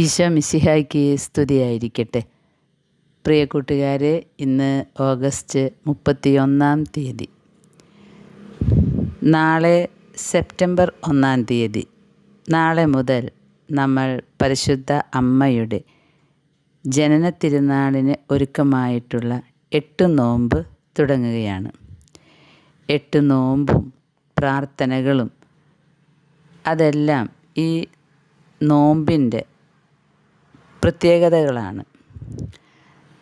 ഈശോ മിസിഹായ്ക്ക് സ്തുതിയായിരിക്കട്ടെ. പ്രിയ കൂട്ടുകാരെ ഇന്ന് ഓഗസ്റ്റ് മുപ്പത്തിയൊന്നാം തീയതി. നാളെ സെപ്റ്റംബർ ഒന്നാം തീയതി. നാളെ മുതൽ നമ്മൾ പരിശുദ്ധ അമ്മയുടെ ജനന തിരുനാളിന് ഒരുക്കമായിട്ടുള്ള എട്ട് നോമ്പ് തുടങ്ങുകയാണ്. എട്ട് നോമ്പും പ്രാർത്ഥനകളും അതെല്ലാം ഈ നോമ്പിന്റെ പ്രത്യേകതകളാണ്.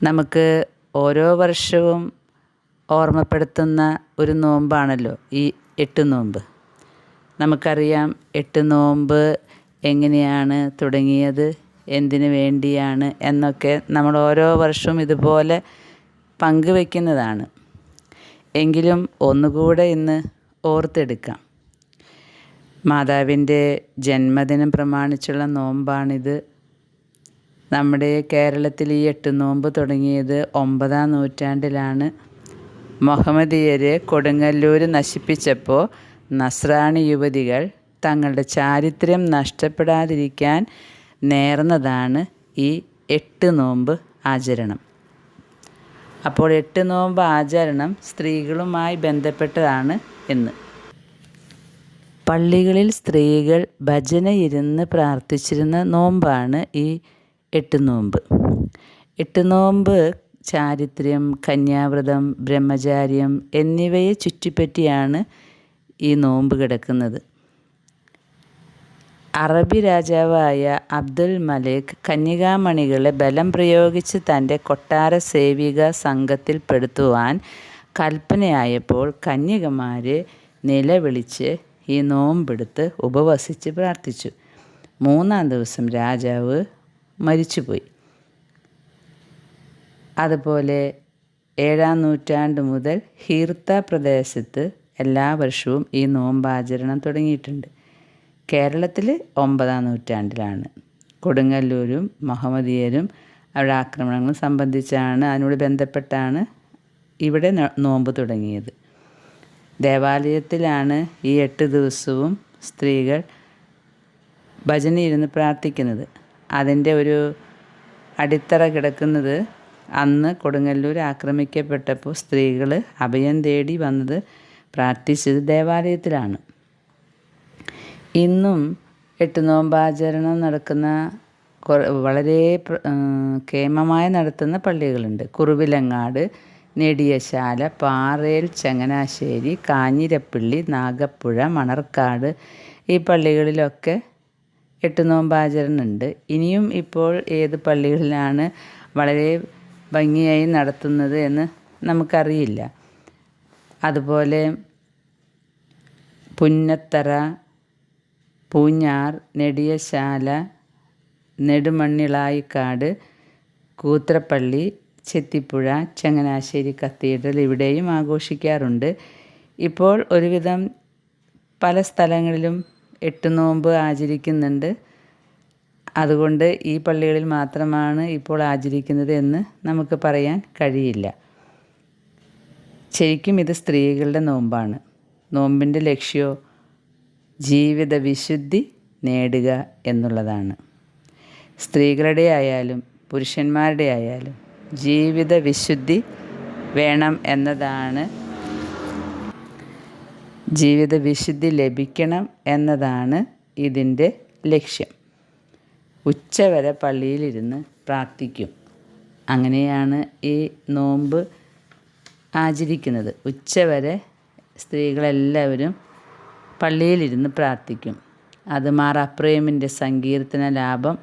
നമുക്ക് ഓരോ വർഷവും ഓർമ്മപ്പെടുത്തുന്ന ഒരു നോമ്പാണല്ലോ ഈ എട്ട് നോമ്പ്. നമുക്കറിയാം എട്ട് നോമ്പ് എങ്ങനെയാണ് തുടങ്ങിയത് എന്തിനു വേണ്ടിയാണ് എന്നൊക്കെ നമ്മൾ ഓരോ വർഷവും ഇതുപോലെ പങ്കുവെക്കുന്നതാണ്. എങ്കിലും ഒന്നുകൂടെ ഇന്ന് ഓർത്തെടുക്കാം. മാതാവിന്റെ ജന്മദിനം പ്രമാണിച്ചുള്ള നോമ്പാണിത്. നമ്മുടെ കേരളത്തിൽ ഈ എട്ട് നോമ്പ് തുടങ്ങിയത് ഒമ്പതാം നൂറ്റാണ്ടിലാണ്. മുഹമ്മദീയരെ കൊടുങ്ങല്ലൂർ നശിപ്പിച്ചപ്പോൾ നസ്രാണി യുവതികൾ തങ്ങളുടെ ചാരിത്രം നഷ്ടപ്പെടാതിരിക്കാൻ നേർന്നതാണ് ഈ എട്ട് നോമ്പ് ആചരണം. അപ്പോൾ എട്ട് നോമ്പ് ആചരണം സ്ത്രീകളുമായി ബന്ധപ്പെട്ടതാണ് എന്ന്. പള്ളികളിൽ സ്ത്രീകൾ ഭജന ഇരുന്ന് പ്രാർത്ഥിച്ചിരുന്ന നോമ്പാണ് ഈ എട്ട് നോമ്പ്. എട്ട് നോമ്പ് ചാരിത്രം കന്യാവ്രതം ബ്രഹ്മചാര്യം എന്നിവയെ ചുറ്റിപ്പറ്റിയാണ് ഈ നോമ്പ് കിടക്കുന്നത്. അറബി രാജാവായ അബ്ദുൽ മലിക് കന്യകാമണികളെ ബലം പ്രയോഗിച്ച് തന്റെ കൊട്ടാര സേവിക സംഘത്തിൽപ്പെടുത്തുവാൻ കൽപ്പനയായപ്പോൾ കന്യകമാരെ നിലവിളിച്ച് ഈ നോമ്പെടുത്ത് ഉപവസിച്ച് പ്രാർത്ഥിച്ചു. മൂന്നാം ദിവസം രാജാവ് മരിച്ചുപോയി. അതുപോലെ ഏഴാം നൂറ്റാണ്ട് മുതൽ ഹീർത്ത പ്രദേശത്ത് എല്ലാ വർഷവും ഈ നോമ്പാചരണം തുടങ്ങിയിട്ടുണ്ട്. കേരളത്തിൽ ഒമ്പതാം നൂറ്റാണ്ടിലാണ്. കൊടുങ്ങല്ലൂരും മുഹമ്മദിയരും അവരുടെ ആക്രമണങ്ങളും സംബന്ധിച്ചാണ് അതിനോട് ബന്ധപ്പെട്ടാണ് ഇവിടെ നോമ്പ് തുടങ്ങിയത്. ദേവാലയത്തിലാണ് ഈ എട്ട് ദിവസവും സ്ത്രീകൾ ഭജനയിരുന്ന് പ്രാർത്ഥിക്കുന്നത്. അതിന്റെ ഒരു അടിത്തറ കിടക്കുന്നത് അന്ന് കൊടുങ്ങല്ലൂർ ആക്രമിക്കപ്പെട്ടപ്പോൾ സ്ത്രീകൾ അഭയം തേടി വന്നത് പ്രാർത്ഥിച്ചത് ദേവാലയത്തിലാണ്. ഇന്നും എട്ട് നോമ്പാചരണം നടക്കുന്ന വളരെ കേമമായി നടത്തുന്ന പള്ളികളുണ്ട്. കുറുവിലങ്ങാട് നെടിയശാല പാറേൽ ചങ്ങനാശ്ശേരി കാഞ്ഞിരപ്പള്ളി നാഗപ്പുഴ മണർക്കാട് ഈ പള്ളികളിലൊക്കെ എട്ട് നോമ്പാചരണമുണ്ട് ഇനിയും ഇപ്പോൾ ഏത് പള്ളികളിലാണ് വളരെ ഭംഗിയായി നടത്തുന്നത് എന്ന് നമുക്കറിയില്ല. അതുപോലെ പുന്നത്തറ പൂഞ്ഞാർ നെടിയശാല നെടുമണ്ണിളായിക്കാട് കൂത്രപ്പള്ളി ചെത്തിപ്പുഴ ചങ്ങനാശ്ശേരി കത്തീഡ്രൽ ഇവിടെയും ആഘോഷിക്കാറുണ്ട്. ഇപ്പോൾ ഒരുവിധം പല സ്ഥലങ്ങളിലും എട്ട് നോമ്പ് ആചരിക്കുന്നുണ്ട്. അതുകൊണ്ട് ഈ പള്ളികളിൽ മാത്രമാണ് ഇപ്പോൾ ആചരിക്കുന്നത് എന്ന് നമുക്ക് പറയാൻ കഴിയില്ല. ശരിക്കും ഇത് സ്ത്രീകളുടെ നോമ്പാണ്. നോമ്പിന്റെ ലക്ഷ്യമോ ജീവിത വിശുദ്ധി നേടുക എന്നുള്ളതാണ്. സ്ത്രീകളുടെ ആയാലും പുരുഷന്മാരുടെ ആയാലും ജീവിത വിശുദ്ധി വേണം എന്നതാണ് ജീവിത വിശുദ്ധി ലഭിക്കണം എന്നതാണ് ഇതിന്റെ ലക്ഷ്യം. ഉച്ചവരെ പള്ളിയിലിരുന്ന് പ്രാർത്ഥിക്കും. അങ്ങനെയാണ് ഈ നോമ്പ് ആചരിക്കുന്നത്. ഉച്ചവരെ സ്ത്രീകളെല്ലാവരും പള്ളിയിലിരുന്ന് പ്രാർത്ഥിക്കും. അത് മാറാപ്രേമിന്റെ സങ്കീർത്തന ലാഭം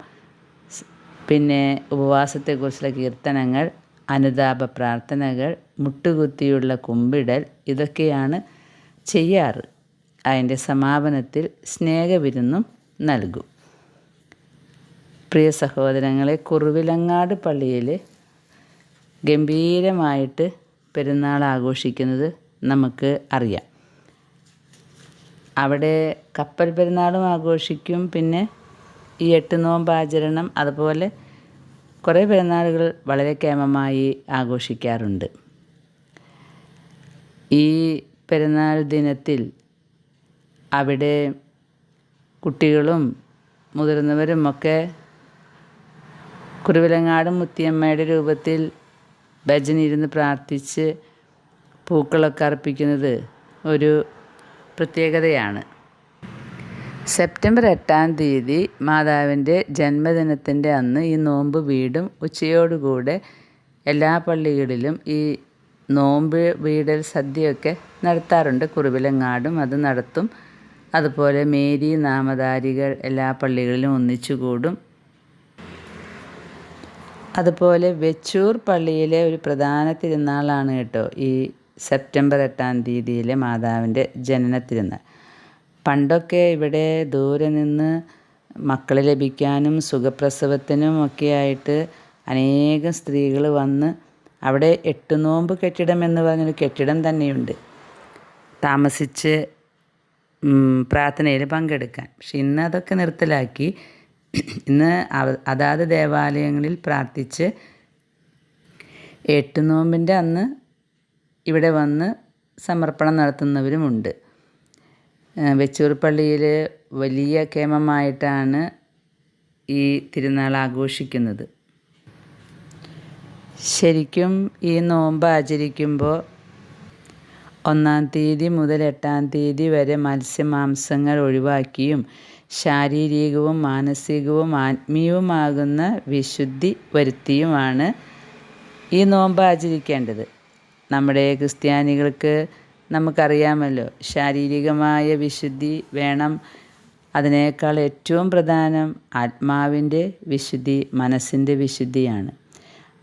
പിന്നെ ഉപവാസത്തെക്കുറിച്ചുള്ള കീർത്തനങ്ങൾ അനുതാപ പ്രാർത്ഥനകൾ മുട്ടുകുത്തിയുള്ള കുമ്പിടൽ ഇതൊക്കെയാണ് ചെയ്യാറ്. അതിന്റെ സമാപനത്തിൽ സ്നേഹവിരുന്നും നൽകും. പ്രിയ സഹോദരങ്ങളെ കുറുവിലങ്ങാട് പള്ളിയിൽ ഗംഭീരമായിട്ട് പെരുന്നാൾ ആഘോഷിക്കുന്നത് നമുക്ക് അറിയാം. അവിടെ കപ്പൽ പെരുന്നാളും ആഘോഷിക്കും. പിന്നെ ഈ എട്ട് നോമ്പ് ആചരണം അതുപോലെ കുറേ പെരുന്നാളുകൾ വളരെ കേമമായി ആഘോഷിക്കാറുണ്ട്. ഈ പെരുന്നാൾ ദിനത്തിൽ അവിടെ കുട്ടികളും മുതിർന്നവരും ഒക്കെ കുറുവിലങ്ങാട് മുത്തിയമ്മയുടെ രൂപത്തിൽ ഭജനിരുന്ന് പ്രാർത്ഥിച്ച് പൂക്കളൊക്കെ അർപ്പിക്കുന്നത് ഒരു പ്രത്യേകതയാണ്. സെപ്റ്റംബർ എട്ടാം തീയതി മാതാവിന്റെ ജന്മദിനത്തിന്റെ അന്ന് ഈ നോമ്പ് വീടും ഉച്ചയോടുകൂടെ എല്ലാ പള്ളികളിലും ഈ നോമ്പ് വീടൽ സദ്യയൊക്കെ നടത്താറുണ്ട്. കുറുവിലങ്ങാടും അത് നടത്തും. അതുപോലെ മേരി നാമധാരികൾ എല്ലാ പള്ളികളിലും ഒന്നിച്ചു കൂടും. അതുപോലെ വെച്ചൂർ പള്ളിയിലെ ഒരു പ്രധാന തിരുനാളാണ് കേട്ടോ ഈ സെപ്റ്റംബർ എട്ടാം തീയതിയിലെ മാതാവിന്റെ ജനന തിരുനാൾ. പണ്ടൊക്കെ ഇവിടെ ദൂരെ നിന്ന് മക്കളെ ലഭിക്കാനും സുഖപ്രസവത്തിനും ഒക്കെ ആയിട്ട് അനേകം സ്ത്രീകൾ വന്ന് അവിടെ എട്ട് നോമ്പ് കെട്ടിടം എന്ന് പറഞ്ഞൊരു കെട്ടിടം തന്നെയുണ്ട്. താമസിച്ച് പ്രാർത്ഥനയിൽ പങ്കെടുക്കാൻ. പക്ഷെ ഇന്ന് അതൊക്കെ നിർത്തലാക്കി. ഇന്ന് അതാത് ദേവാലയങ്ങളിൽ പ്രാർത്ഥിച്ച് എട്ട് നോമ്പിന്റെ അന്ന് ഇവിടെ വന്ന് സമർപ്പണം നടത്തുന്നവരുമുണ്ട്. വെച്ചൂർ പള്ളിയിൽ വലിയ കേമമായിട്ടാണ് ഈ തിരുനാൾ ആഘോഷിക്കുന്നത്. ശരിക്കും ഈ നോമ്പ് ആചരിക്കുമ്പോൾ ഒന്നാം തീയതി മുതൽ എട്ടാം തീയതി വരെ മത്സ്യമാംസങ്ങൾ ഒഴിവാക്കിയും ശാരീരികവും മാനസികവും ആത്മീയവുമാകുന്ന വിശുദ്ധി വരുത്തിയുമാണ് ഈ നോമ്പ് ആചരിക്കേണ്ടത്. നമ്മുടെ ക്രിസ്ത്യാനികൾക്ക് നമുക്കറിയാമല്ലോ ശാരീരികമായ വിശുദ്ധി വേണം. അതിനേക്കാൾ ഏറ്റവും പ്രധാനം ആത്മാവിന്റെ വിശുദ്ധി മനസ്സിന്റെ വിശുദ്ധിയാണ്.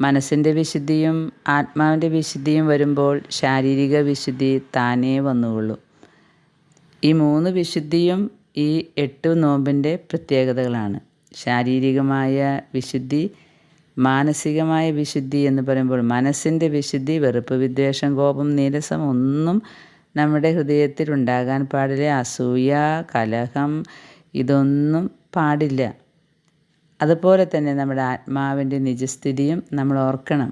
മനസ്സിന്റെ വിശുദ്ധിയും ആത്മാവിന്റെ വിശുദ്ധിയും വരുമ്പോൾ ശാരീരിക വിശുദ്ധി താനേ വന്നുകൊള്ളൂ. ഈ മൂന്ന് വിശുദ്ധിയും ഈ എട്ട് നോമ്പിന്റെ പ്രത്യേകതകളാണ്. ശാരീരികമായ വിശുദ്ധി മാനസികമായ വിശുദ്ധി എന്ന് പറയുമ്പോൾ മനസ്സിന്റെ വിശുദ്ധി വെറുപ്പ് വിദ്വേഷം കോപം നീരസം ഒന്നും നമ്മുടെ ഹൃദയത്തിൽ ഉണ്ടാകാൻ പാടില്ല. അസൂയ കലഹം ഇതൊന്നും പാടില്ല. അതുപോലെ തന്നെ നമ്മുടെ ആത്മാവിന്റെ നിജസ്ഥിതിയും നമ്മൾ ഓർക്കണം.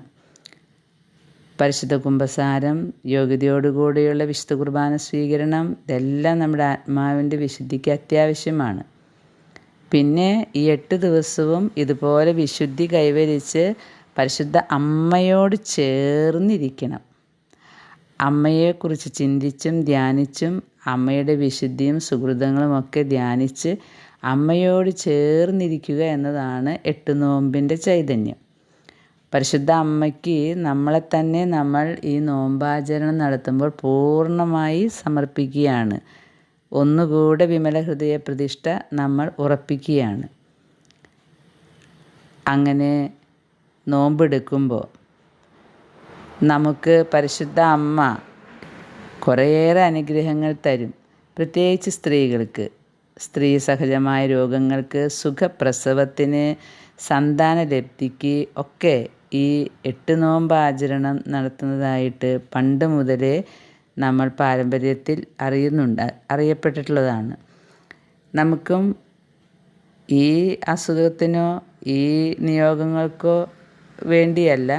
പരിശുദ്ധ കുംഭസാരം യോഗ്യതയോടുകൂടിയുള്ള വിശുദ്ധ കുർബാന സ്വീകരണം ഇതെല്ലാം നമ്മുടെ ആത്മാവിന്റെ വിശുദ്ധിക്ക് അത്യാവശ്യമാണ്. പിന്നെ ഈ എട്ട് ദിവസവും ഇതുപോലെ വിശുദ്ധി കൈവരിച്ച് പരിശുദ്ധ അമ്മയോട് ചേർന്നിരിക്കണം. അമ്മയെക്കുറിച്ച് ചിന്തിച്ചും ധ്യാനിച്ചും അമ്മയുടെ വിശുദ്ധിയും സുഹൃതങ്ങളുമൊക്കെ ധ്യാനിച്ച് അമ്മയോട് ചേർന്നിരിക്കുക എന്നതാണ് എട്ട് നോമ്പിന്റെ ചൈതന്യം. പരിശുദ്ധ അമ്മയ്ക്ക് നമ്മളെ തന്നെ നമ്മൾ ഈ നോമ്പാചരണം നടത്തുമ്പോൾ പൂർണമായി സമർപ്പിക്കുകയാണ്. ഒന്നുകൂടെ വിമല ഹൃദയ പ്രതിഷ്ഠ നമ്മൾ ഉറപ്പിക്കുകയാണ്. അങ്ങനെ നോമ്പെടുക്കുമ്പോൾ നമുക്ക് പരിശുദ്ധ അമ്മ കുറേയേറെ അനുഗ്രഹങ്ങൾ തരും. പ്രത്യേകിച്ച് സ്ത്രീകൾക്ക്. സ്ത്രീ സഹജമായ രോഗങ്ങൾക്ക് സുഖപ്രസവത്തിന് സന്താനലബ്ധിക്ക് ഒക്കെ ഈ എട്ട് നോമ്പ് ആചരണം നടത്തുന്നതായിട്ട് പണ്ട് മുതലേ നമ്മൾ പാരമ്പര്യത്തിൽ അറിയുന്നുണ്ട് അറിയപ്പെട്ടിട്ടുള്ളതാണ്. നമുക്കും ഈ അസുഖത്തിനോ ഈ നിയോഗങ്ങൾക്കോ വേണ്ടിയല്ല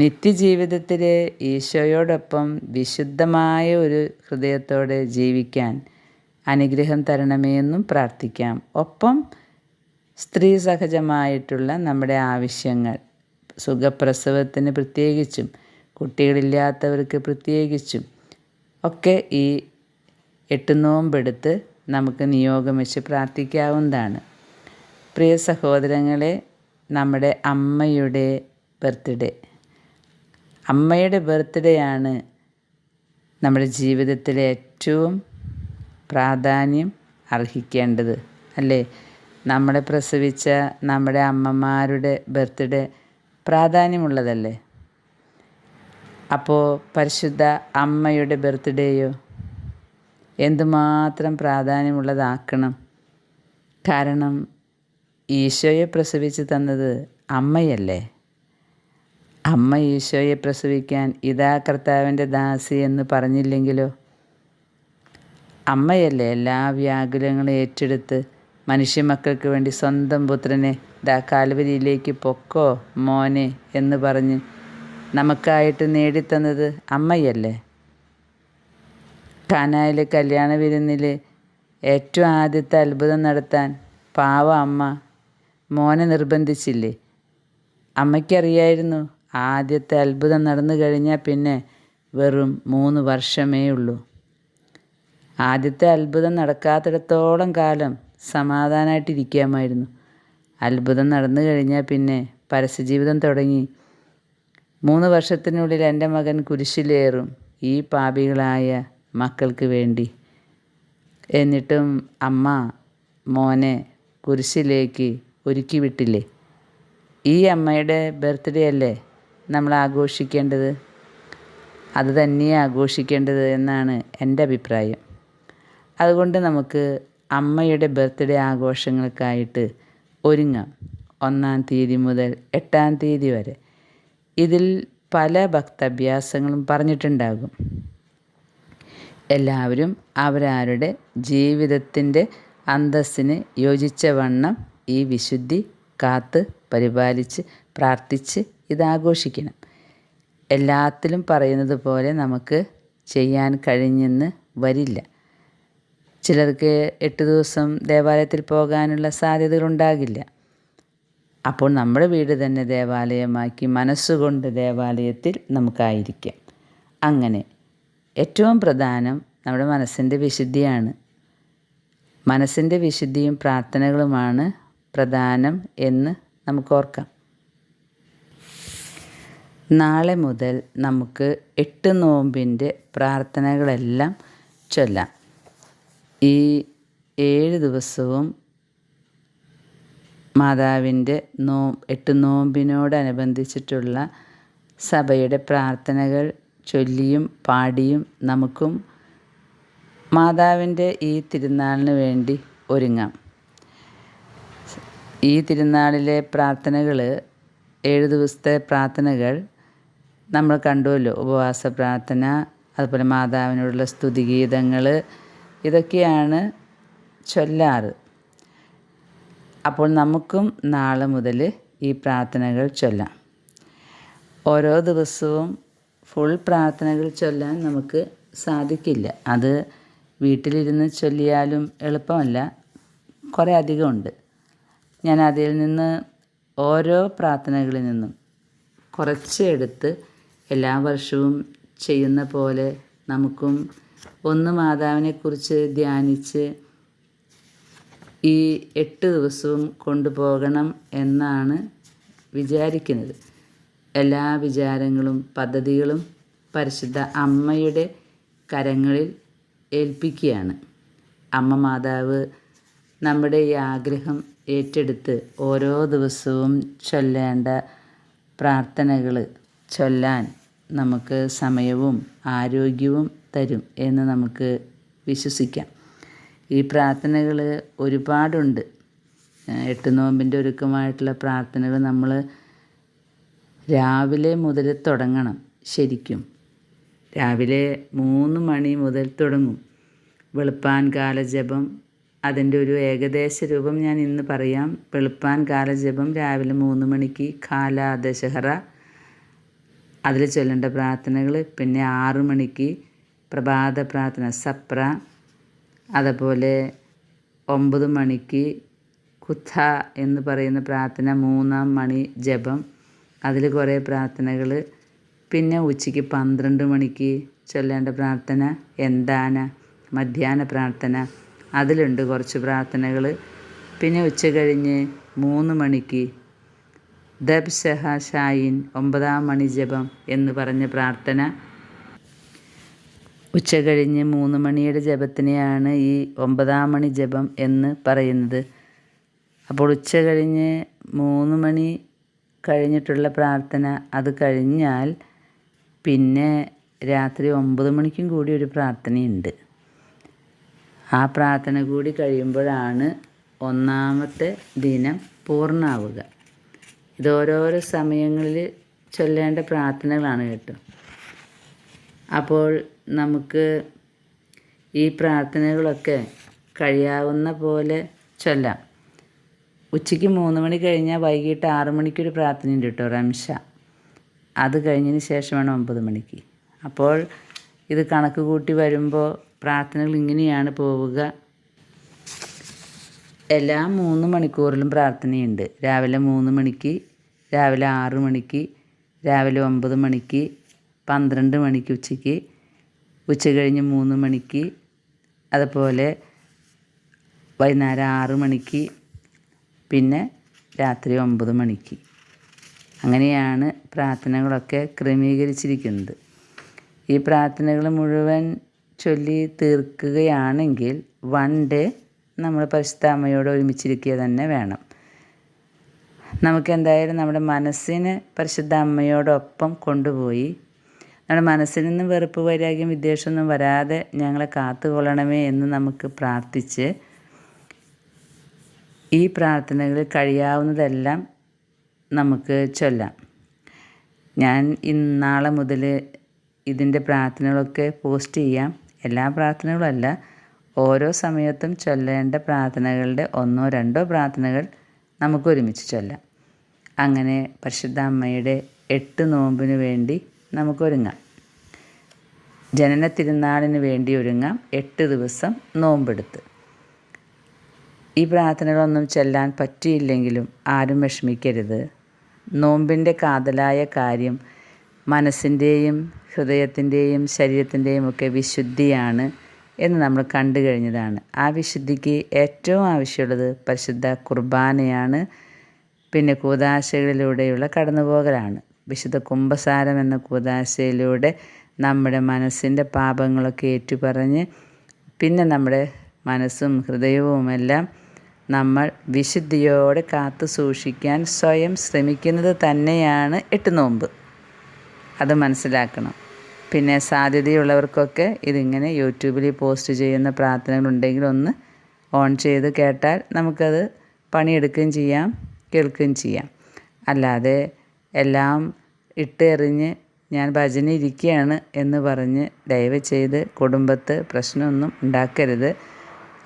നിത്യജീവിതത്തിലെ ഈശോയോടൊപ്പം വിശുദ്ധമായ ഒരു ഹൃദയത്തോടെ ജീവിക്കാൻ അനുഗ്രഹം തരണമേ എന്നും പ്രാർത്ഥിക്കാം. ഒപ്പം സ്ത്രീ സഹജമായിട്ടുള്ള നമ്മുടെ ആവശ്യങ്ങൾ സുഖപ്രസവത്തിന് പ്രത്യേകിച്ചും കുട്ടികളില്ലാത്തവർക്ക് പ്രത്യേകിച്ചും ഒക്കെ ഈ എട്ട് നോമ്പെടുത്ത് നമുക്ക് നിയോഗം വെച്ച് പ്രാർത്ഥിക്കാവുന്നതാണ്. പ്രിയ സഹോദരങ്ങളെ നമ്മുടെ അമ്മയുടെ ബർത്ത്ഡേ. അമ്മയുടെ ബർത്ത്ഡേ ആണ് നമ്മുടെ ജീവിതത്തിലെ ഏറ്റവും പ്രാധാന്യം അർഹിക്കേണ്ടത് അല്ലേ? നമ്മളെ പ്രസവിച്ച നമ്മുടെ അമ്മമാരുടെ ബർത്ത്ഡേ പ്രാധാന്യമുള്ളതല്ലേ? അപ്പോൾ പരിശുദ്ധ അമ്മയുടെ ബർത്ത്ഡേയോ? എന്തുമാത്രം പ്രാധാന്യമുള്ളതാക്കണം? കാരണം ഈശോയെ പ്രസവിച്ച് തന്നത് അമ്മയല്ലേ? അമ്മ ഈശോയെ പ്രസവിക്കാൻ ഇതാ കർത്താവിന്റെ ദാസി എന്ന് പറഞ്ഞില്ലെങ്കിലോ? അമ്മയല്ലേ എല്ലാ വ്യാകുലങ്ങളും ഏറ്റെടുത്ത് മനുഷ്യമക്കൾക്ക് വേണ്ടി സ്വന്തം പുത്രനെ ദാ കാൽവരിയിലേക്ക് പൊക്കോ മോനെ എന്ന് പറഞ്ഞ് നമുക്കായിട്ട് നേടിത്തന്നത് അമ്മയല്ലേ? കാനായിലെ കല്യാണ വിരുന്നിൽ ഏറ്റവും ആദ്യത്തെ അത്ഭുതം നടത്താൻ പാവ അമ്മ മോനെ നിർബന്ധിച്ചില്ലേ? അമ്മയ്ക്കറിയായിരുന്നു ആദ്യത്തെ അത്ഭുതം നടന്നു കഴിഞ്ഞാൽ പിന്നെ വെറും മൂന്ന് വർഷമേ ഉള്ളൂ ആദ്യത്തെ അത്ഭുതം നടക്കാത്തിടത്തോളം കാലം സമാധാനമായിട്ടിരിക്കാമായിരുന്നു അത്ഭുതം നടന്നു കഴിഞ്ഞാൽ പിന്നെ പരസ്യജീവിതം തുടങ്ങി. മൂന്ന് വർഷത്തിനുള്ളിൽ എന്റെ മകൻ കുരിശിലേറും ഈ പാപികളായ മക്കൾക്ക് വേണ്ടി. എന്നിട്ടും അമ്മ മോനെ കുരിശിലേക്ക് ഒരുക്കി വിട്ടില്ലേ ഈ അമ്മയുടെ ബർത്ത്ഡേ അല്ലേ നമ്മൾ ആഘോഷിക്കേണ്ടത്? അത് തന്നെയാണ് ആഘോഷിക്കേണ്ടത് എന്നാണ് എന്റെ അഭിപ്രായം. അതുകൊണ്ട് നമുക്ക് അമ്മയുടെ ബർത്ത്ഡേ ആഘോഷങ്ങൾക്കായിട്ട് ഒരുങ്ങാം. ഒന്നാം തീയതി മുതൽ എട്ടാം തീയതി വരെ. ഇതിൽ പല ഭക്തഭ്യാസങ്ങളും പറഞ്ഞിട്ടുണ്ടാകും. എല്ലാവരും അവരവരുടെ ജീവിതത്തിന്റെ അന്തസ്സിന് യോജിച്ച വണ്ണം ഈ വിശുദ്ധി കാത്ത് പരിപാലിച്ച് പ്രാർത്ഥിച്ച് ഇതാഘോഷിക്കണം. എല്ലാത്തിലും പറയുന്നത് പോലെ നമുക്ക് ചെയ്യാൻ കഴിഞ്ഞെന്ന് വരില്ല. ചിലർക്ക് എട്ട് ദിവസം ദേവാലയത്തിൽ പോകാനുള്ള സാധ്യതകളുണ്ടാകില്ല. അപ്പോൾ നമ്മുടെ വീട് തന്നെ ദേവാലയമാക്കി മനസ്സുകൊണ്ട് ദേവാലയത്തിൽ നമുക്കായിരിക്കാം. അങ്ങനെ ഏറ്റവും പ്രധാനം നമ്മുടെ മനസ്സിന്റെ വിശുദ്ധിയാണ്. മനസ്സിന്റെ വിശുദ്ധിയും പ്രാർത്ഥനകളുമാണ് പ്രധാനം എന്ന് നമുക്ക് ഓർക്കാം നാളെ മുതൽ നമുക്ക് എട്ട് നോമ്പിന്റെ പ്രാർത്ഥനകളെല്ലാം ചൊല്ലാം. ഈ ഏഴ് ദിവസവും മാതാവിന്റെ നോ എട്ട് നോമ്പിനോടനുബന്ധിച്ചിട്ടുള്ള സഭയുടെ പ്രാർത്ഥനകൾ ചൊല്ലിയും പാടിയും നമുക്കും മാതാവിന്റെ ഈ തിരുനാളിന് വേണ്ടി ഒരുങ്ങാം. ഈ തിരുനാളിലെ പ്രാർത്ഥനകൾ ഏഴ് ദിവസത്തെ പ്രാർത്ഥനകൾ നമ്മൾ കണ്ടുവല്ലോ. ഉപവാസ പ്രാർത്ഥന അതുപോലെ മാതാവിനോടുള്ള സ്തുതിഗീതങ്ങൾ ഇതൊക്കെയാണ് ചൊല്ലാറ്. അപ്പോൾ നമുക്കും നാളെ മുതൽ ഈ പ്രാർത്ഥനകൾ ചൊല്ലാം. ഓരോ ദിവസവും ഫുൾ പ്രാർത്ഥനകൾ ചൊല്ലാൻ നമുക്ക് സാധിക്കില്ല. അത് വീട്ടിലിരുന്ന് ചൊല്ലിയാലും എളുപ്പമല്ല. കുറേ അധികമുണ്ട് ഞാൻ അതിൽ നിന്ന് ഓരോ പ്രാർത്ഥനകളിൽ നിന്നും കുറച്ചെടുത്ത് എല്ലാ വർഷവും ചെയ്യുന്ന പോലെ നമുക്കും ഒന്ന് മാതാവിനെക്കുറിച്ച് ധ്യാനിച്ച് ഈ എട്ട് ദിവസവും കൊണ്ടുപോകണം എന്നാണ് വിചാരിക്കുന്നത്. എല്ലാ വിചാരങ്ങളും പദ്ധതികളും പരിശുദ്ധ അമ്മയുടെ കരങ്ങളിൽ ഏൽപ്പിക്കുകയാണ്. അമ്മ മാതാവ് നമ്മുടെ ഈ ആഗ്രഹം ഏറ്റെടുത്ത് ഓരോ ദിവസവും ചൊല്ലേണ്ട പ്രാർത്ഥനകൾ ചൊല്ലാൻ നമുക്ക് സമയവും ആരോഗ്യവും തരും എന്ന് നമുക്ക് വിശ്വസിക്കാം. ഈ പ്രാർത്ഥനകൾ ഒരുപാടുണ്ട്. എട്ട് നോമ്പിന്റെ ഒരുക്കമായിട്ടുള്ള പ്രാർത്ഥനകൾ നമ്മൾ രാവിലെ മുതൽ തുടങ്ങണം ശരിക്കും. രാവിലെ മൂന്ന് മണി മുതൽ തുടങ്ങും. വെളുപ്പാൻ കാലജപം അതിന്റെ ഒരു ഏകദേശ രൂപം ഞാൻ ഇന്ന് പറയാം. വെളുപ്പാൻ കാലജപം രാവിലെ മൂന്ന് മണിക്ക് കാല ദശഹറ അതിൽ ചൊല്ലേണ്ട പ്രാർത്ഥനകൾ പിന്നെ ആറു മണിക്ക് പ്രഭാത പ്രാർത്ഥന സപ്ര അതുപോലെ ഒമ്പത് മണിക്ക് കുഥ എന്ന് പറയുന്ന പ്രാർത്ഥന മൂന്നാം മണി ജപം അതിൽ കുറേ പ്രാർത്ഥനകൾ. പിന്നെ ഉച്ചയ്ക്ക് പന്ത്രണ്ട് മണിക്ക് ചൊല്ലേണ്ട പ്രാർത്ഥന എന്താന മധ്യാഹ്ന പ്രാർത്ഥന അതിലുണ്ട് കുറച്ച് പ്രാർത്ഥനകൾ. പിന്നെ ഉച്ച കഴിഞ്ഞ് മൂന്ന് മണിക്ക് ദബ് ഷഹ ഷായിൻ ഒമ്പതാം മണി ജപം എന്ന് പറഞ്ഞ പ്രാർത്ഥന. ഉച്ച കഴിഞ്ഞ് മൂന്ന് മണിയുടെ ജപത്തിനെയാണ് ഈ ഒമ്പതാം മണി ജപം എന്ന് പറയുന്നത്. അപ്പോൾ ഉച്ച കഴിഞ്ഞ് മൂന്ന് മണി കഴിഞ്ഞിട്ടുള്ള പ്രാർത്ഥന അത് കഴിഞ്ഞാൽ പിന്നെ രാത്രി ഒമ്പത് മണിക്കും കൂടി ഒരു പ്രാർത്ഥനയുണ്ട്. ആ പ്രാർത്ഥന കൂടി കഴിയുമ്പോഴാണ് ഒന്നാമത്തെ ദിനം പൂർണമാവുക ഇത് ഓരോരോ സമയങ്ങളിൽ ചൊല്ലേണ്ട പ്രാർത്ഥനകളാണ് കേട്ടോ. അപ്പോൾ നമുക്ക് ഈ പ്രാർത്ഥനകളൊക്കെ കഴിയാവുന്ന പോലെ ചൊല്ലാം. ഉച്ചയ്ക്ക് മൂന്ന് മണി കഴിഞ്ഞാൽ വൈകിട്ട് ആറ് മണിക്കൊരു പ്രാർത്ഥനയുണ്ട് കേട്ടോ റംഷ. അത് കഴിഞ്ഞതിന് ശേഷമാണ് ഒമ്പത് മണിക്ക്. അപ്പോൾ ഇത് കണക്ക് കൂട്ടി വരുമ്പോൾ പ്രാർത്ഥനകൾ ഇങ്ങനെയാണ് പോവുക. എല്ലാ മൂന്ന് മണിക്കൂറിലും പ്രാർത്ഥനയുണ്ട്. രാവിലെ മൂന്ന് മണിക്ക് രാവിലെ ആറ് മണിക്ക് രാവിലെ ഒമ്പത് മണിക്ക് പന്ത്രണ്ട് മണിക്ക് ഉച്ചയ്ക്ക് ഉച്ച കഴിഞ്ഞ് മൂന്ന് മണിക്ക് അതുപോലെ വൈകുന്നേരം ആറ് മണിക്ക് പിന്നെ രാത്രി ഒമ്പത് മണിക്ക്. അങ്ങനെയാണ് പ്രാർത്ഥനകളൊക്കെ ക്രമീകരിച്ചിരിക്കുന്നത്. ഈ പ്രാർത്ഥനകൾ മുഴുവൻ ചൊല്ലി തീർക്കുകയാണെങ്കിൽ വൺ ഡേ നമ്മൾ പരിശുദ്ധ അമ്മയോട് ഒരുമിച്ചിരിക്കുക തന്നെ വേണം. നമുക്ക് എന്തായാലും നമ്മുടെ മനസ്സിനെ പരിശുദ്ധ അമ്മയോടൊപ്പം കൊണ്ടുപോയി നമ്മുടെ മനസ്സിൽ നിന്നും വെറുപ്പ് വൈരാഗ്യം വിദ്വേഷമൊന്നും വരാതെ ഞങ്ങളെ കാത്തുകൊള്ളണമേ എന്ന് നമുക്ക് പ്രാർത്ഥിച്ച് ഈ പ്രാർത്ഥനകളിൽ കഴിയാവുന്നതെല്ലാം നമുക്ക് ചൊല്ലാം. ഞാൻ ഇന്നാളെ മുതൽ ഇതിന്റെ പ്രാർത്ഥനകളൊക്കെ പോസ്റ്റ് ചെയ്യാം. എല്ലാ പ്രാർത്ഥനകളല്ല ഓരോ സമയത്തും ചൊല്ലേണ്ട പ്രാർത്ഥനകളുടെ ഒന്നോ രണ്ടോ പ്രാർത്ഥനകൾ നമുക്ക് ഒരുമിച്ച് ചൊല്ലാം. അങ്ങനെ പരിശുദ്ധ അമ്മയുടെ എട്ട് നോമ്പിന് വേണ്ടി നമുക്ക് ഒരുങ്ങാം ജനന തിരുനാളിന് വേണ്ടി ഒരുങ്ങാം. എട്ട് ദിവസം നോമ്പെടുത്ത്. ഈ പ്രാർത്ഥനകളൊന്നും ചെല്ലാൻ പറ്റിയില്ലെങ്കിലും ആരും വിഷമിക്കരുത്. നോമ്പിന്റെ കാതലായ കാര്യം മനസ്സിന്റെയും ഹൃദയത്തിന്റെയും ശരീരത്തിന്റെയും ഒക്കെ വിശുദ്ധിയാണ് എന്ന് നമ്മൾ കണ്ടു കഴിഞ്ഞതാണ്. ആ വിശുദ്ധിക്ക് ഏറ്റവും ആവശ്യമുള്ളത് പരിശുദ്ധ കുർബാനയാണ്. പിന്നെ കൂതാശകളിലൂടെയുള്ള കടന്നുപോകലാണ്. വിശുദ്ധ കുംഭസാരം എന്ന കൂതാശയിലൂടെ നമ്മുടെ മനസ്സിന്റെ പാപങ്ങളൊക്കെ ഏറ്റുപറഞ്ഞ് പിന്നെ നമ്മുടെ മനസ്സും ഹൃദയവുമെല്ലാം നമ്മൾ വിശുദ്ധിയോടെ കാത്തു സൂക്ഷിക്കാൻ സ്വയം ശ്രമിക്കുന്നത് തന്നെയാണ് എട്ട് നോമ്പ്. അത് മനസ്സിലാക്കണം. പിന്നെ സാധ്യതയുള്ളവർക്കൊക്കെ ഇതിങ്ങനെ യൂട്യൂബിൽ പോസ്റ്റ് ചെയ്യുന്ന പ്രാർത്ഥനകളുണ്ടെങ്കിൽ ഒന്ന് ഓൺ ചെയ്ത് കേട്ടാൽ നമുക്കത് പണിയെടുക്കുകയും ചെയ്യാം കേൾക്കുകയും ചെയ്യാം. അല്ലാതെ എല്ലാം ഇട്ടെറിഞ്ഞ് ഞാൻ ഭജന ഇരിക്കുകയാണ് എന്ന് പറഞ്ഞ് ദയവ് ചെയ്ത് കുടുംബത്ത് പ്രശ്നമൊന്നും ഉണ്ടാക്കരുത്.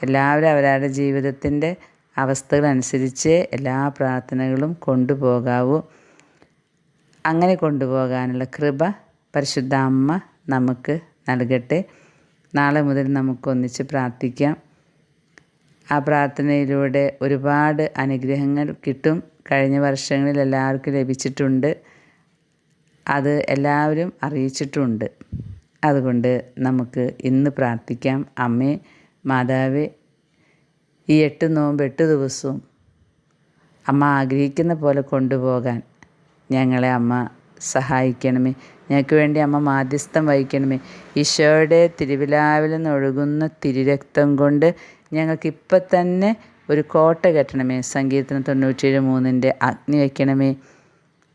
എല്ലാവരും അവരവരുടെ ജീവിതത്തിന്റെ അവസ്ഥകളനുസരിച്ച് എല്ലാ പ്രാർത്ഥനകളും കൊണ്ടുപോകാവൂ. അങ്ങനെ കൊണ്ടുപോകാനുള്ള കൃപ പരിശുദ്ധ അമ്മ നമുക്ക് നൽകട്ടെ. നാളെ മുതൽ നമുക്കൊന്നിച്ച് പ്രാർത്ഥിക്കാം. ആ പ്രാർത്ഥനയിലൂടെ ഒരുപാട് അനുഗ്രഹങ്ങൾ കിട്ടും. കഴിഞ്ഞ വർഷങ്ങളിൽ എല്ലാവർക്കും ലഭിച്ചിട്ടുണ്ട്. അത് എല്ലാവരും അറിയിച്ചിട്ടുമുണ്ട് അതുകൊണ്ട് നമുക്ക് ഇന്ന് പ്രാർത്ഥിക്കാം. അമ്മേ മാതാവേ ഈ എട്ട് നോമ്പ് എട്ട് ദിവസവും അമ്മ ആഗ്രഹിക്കുന്ന പോലെ കൊണ്ടുപോകാൻ ഞങ്ങളെ അമ്മ സഹായിക്കണമേ. ഞങ്ങൾക്ക് വേണ്ടി അമ്മ മാധ്യസ്ഥം വഹിക്കണമേ. ഈശോയുടെ തിരുവിലാവിൽ നിന്ന് ഒഴുകുന്ന തിരുരക്തം കൊണ്ട് ഞങ്ങൾക്ക് ഇപ്പം തന്നെ ഒരു കോട്ട കെട്ടണമേ. സങ്കീർത്തനം തൊണ്ണൂറ്റിയേഴ് മൂന്നിന്റെ അഗ്നി വയ്ക്കണമേ.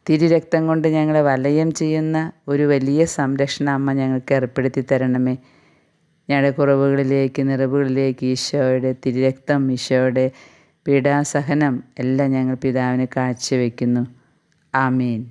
തിരുരക്തം കൊണ്ട് ഞങ്ങളെ വലയം ചെയ്യുന്ന ഒരു വലിയ സംരക്ഷണ അമ്മ ഞങ്ങൾക്ക് ഏർപ്പെടുത്തി തരണമേ. ഞങ്ങളുടെ കുറവുകളിലേക്ക് നിറവുകളിലേക്ക് ഈശോയുടെ തിരുരക്തം ഈശോയുടെ പീഡാസഹനം എല്ലാം ഞങ്ങൾ പിതാവിന് കാഴ്ചവെക്കുന്നു. ആമീൻ.